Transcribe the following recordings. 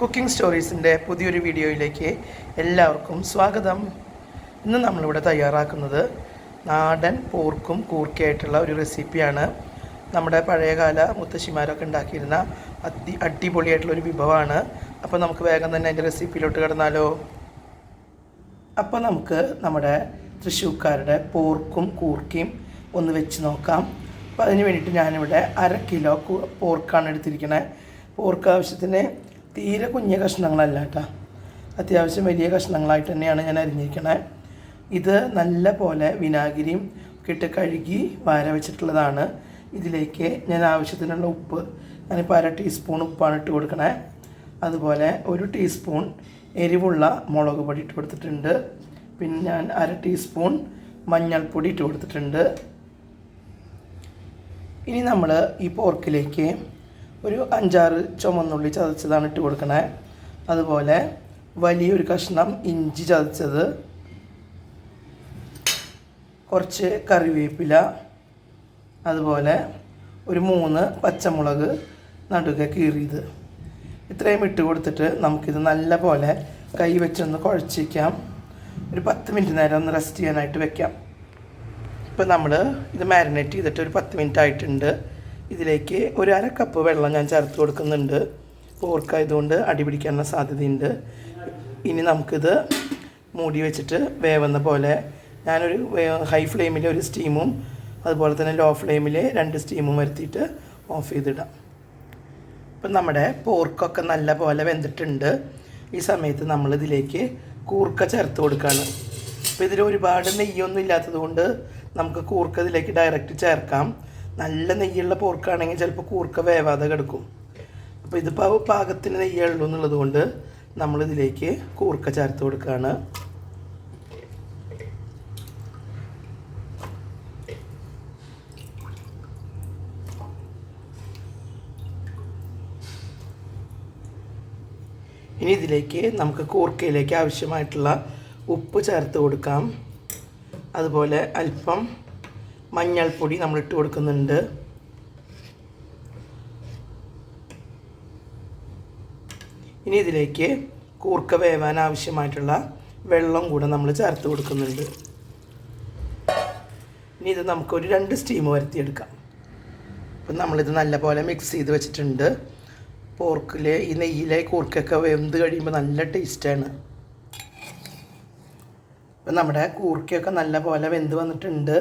Cooking സ്റ്റോറീസിന്റെ പുതിയൊരു വീഡിയോയിലേക്ക് എല്ലാവർക്കും സ്വാഗതം. ഇന്ന് നമ്മളിവിടെ തയ്യാറാക്കുന്നത് നാടൻ പോർക്കും കൂർക്കയായിട്ടുള്ള ഒരു റെസിപ്പിയാണ്. നമ്മുടെ പഴയകാല മുത്തശ്ശിമാരൊക്കെ ഉണ്ടാക്കിയിരുന്ന അതി അടിപൊളിയായിട്ടുള്ള ഒരു വിഭവമാണ്. അപ്പോൾ നമുക്ക് വേഗം തന്നെ അതിന്റെ റെസിപ്പിയിലോട്ട് കിടന്നാലോ? അപ്പോൾ നമുക്ക് നമ്മുടെ തൃശ്ശൂക്കാരുടെ പോർക്കും കൂർക്കയും ഒന്ന് വെച്ച് നോക്കാം. അപ്പോൾ അതിന് വേണ്ടിയിട്ട് ഞാനിവിടെ അര കിലോ പോർക്കാണ് എടുത്തിരിക്കുന്നത് പോർക്ക് ആവശ്യത്തിന് തീരെ കുഞ്ഞ കഷ്ണങ്ങളല്ല കേട്ടോ. അത്യാവശ്യം വലിയ കഷ്ണങ്ങളായിട്ട് തന്നെയാണ് ഞാൻ അരിഞ്ഞിരിക്കണത് ഇത് നല്ല പോലെ വിനാഗിരിയും ഇട്ട് കഴുകി വാര വെച്ചിട്ടുള്ളതാണ്. ഇതിലേക്ക് ഞാൻ ആവശ്യത്തിനുള്ള ഉപ്പ് ഞാനിപ്പോൾ അര ടീസ്പൂൺ ഉപ്പാണ് ഇട്ട് കൊടുക്കണേ. അതുപോലെ ഒരു ടീസ്പൂൺ എരിവുള്ള മുളക് പൊടി ഇട്ട് കൊടുത്തിട്ടുണ്ട്. പിന്നെ ഞാൻ അര ടീസ്പൂൺ മഞ്ഞൾപ്പൊടി ഇട്ട് കൊടുത്തിട്ടുണ്ട്. ഇനി നമ്മൾ ഈ പോർക്കിലേക്ക് ഒരു അഞ്ചാറ് ചുമന്നുള്ളി ചതച്ചതാണ് ഇട്ട് കൊടുക്കണേ. അതുപോലെ വലിയൊരു കഷ്ണം ഇഞ്ചി ചതച്ചത്. കുറച്ച് കറിവേപ്പില. അതുപോലെ ഒരു മൂന്ന് പച്ചമുളക് നടുക കീറിയത്. ഇത്രയും ഇട്ട് കൊടുത്തിട്ട് നമുക്കിത് നല്ല പോലെ കൈ വെച്ചൊന്ന് കുഴച്ചിരിക്കാം ഒരു പത്ത് മിനിറ്റ് നേരം ഒന്ന് റെസ്റ്റ് ചെയ്യാനായിട്ട് വെക്കാം. ഇപ്പം നമ്മൾ ഇത് മാരിനേറ്റ് ചെയ്തിട്ട് ഒരു പത്ത് മിനിറ്റ് ആയിട്ടുണ്ട്. ഇതിലേക്ക് ഒരു അര കപ്പ് വെള്ളം ഞാൻ ചേർത്ത് കൊടുക്കുന്നുണ്ട്. പോർക്കായതുകൊണ്ട് അടി പിടിക്കാനുള്ള സാധ്യതയുണ്ട്. ഇനി നമുക്കിത് മൂടി വെച്ചിട്ട് വേവുന്ന പോലെ ഞാനൊരു ഹൈ ഫ്ലെയിമിൽ ഒരു സ്റ്റീമും അതുപോലെ തന്നെ ലോ ഫ്ലെയിമിൽ രണ്ട് സ്റ്റീമും വരുത്തിയിട്ട് ഓഫ് ചെയ്തിടാം. ഇപ്പം നമ്മുടെ പോർക്കൊക്കെ നല്ല പോലെ വെന്തിട്ടുണ്ട്. ഈ സമയത്ത് നമ്മൾ ഇതിലേക്ക് കൂർക്ക ചേർത്ത് കൊടുക്കുകയാണ് അപ്പോൾ ഇതിൽ ഒരുപാട് നെയ്യൊന്നും ഇല്ലാത്തത് കൊണ്ട് നമുക്ക് കൂർക്ക ഇതിലേക്ക് ഡയറക്റ്റ് ചേർക്കാം. നല്ല നെയ്യുള്ള പോർക്കാണെങ്കിൽ ചിലപ്പോൾ കൂർക്ക വേവാതെ കിടക്കും. അപ്പോൾ ഇതിപ്പോൾ പാകത്തിന് നെയ്യുള്ളൂ എന്നുള്ളത് കൊണ്ട് നമ്മളിതിലേക്ക് കൂർക്ക ചേർത്ത് കൊടുക്കുകയാണ് ഇനി ഇതിലേക്ക് നമുക്ക് കൂർക്കയിലേക്ക് ആവശ്യമായിട്ടുള്ള ഉപ്പ് ചേർത്ത് കൊടുക്കാം. അതുപോലെ അല്പം മഞ്ഞൾപ്പൊടി നമ്മൾ ഇട്ട് കൊടുക്കുന്നുണ്ട്. ഇനി ഇതിലേക്ക് കൂർക്ക വേവാൻ ആവശ്യമായിട്ടുള്ള വെള്ളം കൂടെ നമ്മൾ ചേർത്ത് കൊടുക്കുന്നുണ്ട്. ഇനി ഇത് നമുക്കൊരു രണ്ട് സ്റ്റീം വരുത്തിയെടുക്കാം. അപ്പം നമ്മളിത് നല്ലപോലെ മിക്സ് ചെയ്ത് വെച്ചിട്ടുണ്ട്. പോർക്കിൽ ഈ നെയ്യിലെ കൂർക്കൊക്കെ വെന്ത് കഴിയുമ്പോൾ നല്ല ടേസ്റ്റാണ്. അപ്പം നമ്മുടെ കൂർക്കയൊക്കെ നല്ലപോലെ വെന്ത് വന്നിട്ടുണ്ട്.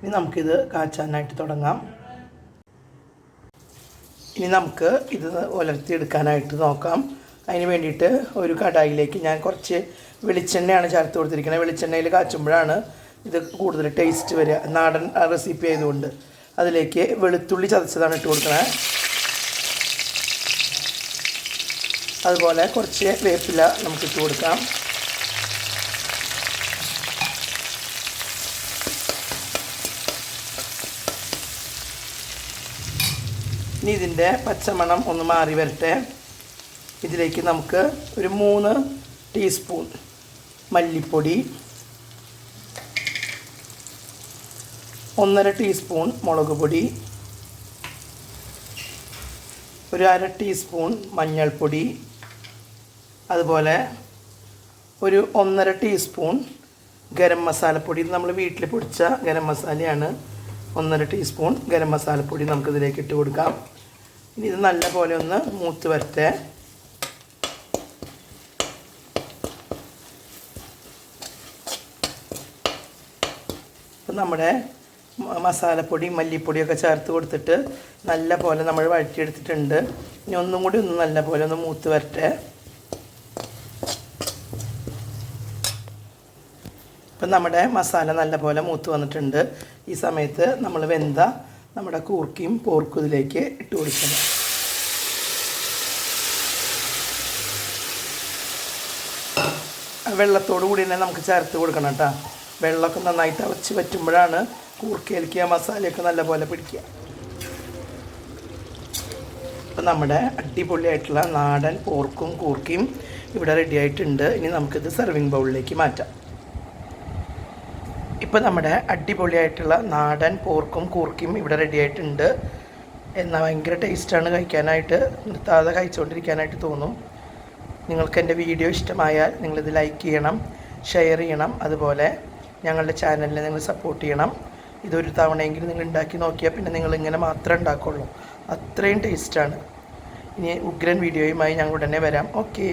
ഇനി നമുക്കിത് കാച്ചാനായിട്ട് തുടങ്ങാം. ഇനി നമുക്ക് ഇത് ഉലർത്തിയെടുക്കാനായിട്ട് നോക്കാം. അതിന് വേണ്ടിയിട്ട് ഒരു കടായിലേക്ക് ഞാൻ കുറച്ച് വെളിച്ചെണ്ണയാണ് ചേർത്ത് കൊടുത്തിരിക്കുന്നത്. വെളിച്ചെണ്ണയിൽ കാച്ചുമ്പോഴാണ് ഇത് കൂടുതൽ ടേസ്റ്റ് വരിക. നാടൻ റെസിപ്പി ആയതുകൊണ്ട് അതിലേക്ക് വെളുത്തുള്ളി ചതച്ചതാണ് ഇട്ട് കൊടുക്കുന്നത് അതുപോലെ കുറച്ച് വേപ്പില നമുക്ക് ഇട്ട് കൊടുക്കാം. ഇനി ഇതിന്റെ പച്ചമണം ഒന്ന് മാറി വരട്ടെ. ഇതിലേക്ക് നമുക്ക് ഒരു മൂന്ന് ടീസ്പൂൺ മല്ലിപ്പൊടി ഒന്നര ടീസ്പൂൺ മുളക് പൊടി ഒരു അര ടീസ്പൂൺ മഞ്ഞൾപ്പൊടി അതുപോലെ ഒരു ഒന്നര ടീസ്പൂൺ ഗരം മസാലപ്പൊടി. നമ്മൾ വീട്ടിൽ പൊടിച്ച ഗരം മസാലയാണ്. ഒന്നര ടീസ്പൂൺ ഗരം മസാലപ്പൊടി നമുക്കിതിലേക്ക് ഇട്ട് കൊടുക്കാം. ഇനി ഇത് നല്ല പോലെ ഒന്ന് മൂത്ത് വരട്ടെ. ഇപ്പം നമ്മുടെ മസാലപ്പൊടി മല്ലിപ്പൊടിയൊക്കെ ചേർത്ത് കൊടുത്തിട്ട് നല്ല പോലെ നമ്മൾ വഴറ്റിയെടുത്തിട്ടുണ്ട്. ഇനി ഒന്നും കൂടി ഒന്ന് നല്ല പോലെ ഒന്ന് മൂത്ത് വരട്ടെ. ഇപ്പം നമ്മുടെ മസാല നല്ലപോലെ മൂത്ത് വന്നിട്ടുണ്ട്. ഈ സമയത്ത് നമ്മൾ വെന്ത നമ്മുടെ കൂർക്കയും പോർക്കും ഇതിലേക്ക് ഇട്ട് കൊടുക്കണം. വെള്ളത്തോടു കൂടി തന്നെ നമുക്ക് ചേർത്ത് കൊടുക്കണം കേട്ടോ. വെള്ളമൊക്കെ നന്നായി തിളച്ച് പറ്റുമ്പോഴാണ് കൂർക്കയിലേക്ക് ആ മസാലയൊക്കെ നല്ലപോലെ പിടിക്കുക. ഇപ്പം നമ്മുടെ അടിപൊളിയായിട്ടുള്ള നാടൻ പോർക്കും കൂർക്കയും ഇവിടെ റെഡി ആയിട്ടുണ്ട്. ഇനി നമുക്കിത് സെർവിങ് ബൗളിലേക്ക് മാറ്റാം. ഇപ്പം നമ്മുടെ അടിപൊളിയായിട്ടുള്ള നാടൻ പോർക്കും കൂർക്കയും ഇവിടെ റെഡിയായിട്ടുണ്ട് എന്നാൽ ഭയങ്കര ടേസ്റ്റാണ് കഴിക്കാനായിട്ട് നിർത്താതെ കഴിച്ചുകൊണ്ടിരിക്കാനായിട്ട് തോന്നും. നിങ്ങൾക്ക് എന്റെ വീഡിയോ ഇഷ്ടമായാൽ നിങ്ങളിത് ലൈക്ക് ചെയ്യണം ഷെയർ ചെയ്യണം. അതുപോലെ ഞങ്ങളുടെ ചാനലിനെ നിങ്ങൾ സപ്പോർട്ട് ചെയ്യണം. ഇതൊരു തവണയെങ്കിലും നിങ്ങൾ ഉണ്ടാക്കി നോക്കിയാൽ പിന്നെ നിങ്ങൾ ഇങ്ങനെ മാത്രമേ ഉണ്ടാക്കുള്ളൂ. അത്രയും ടേസ്റ്റാണ് ഇനി ഉഗ്രൻ വീഡിയോയുമായി ഞങ്ങൾ ഉടനെ വരാം. ഓക്കേ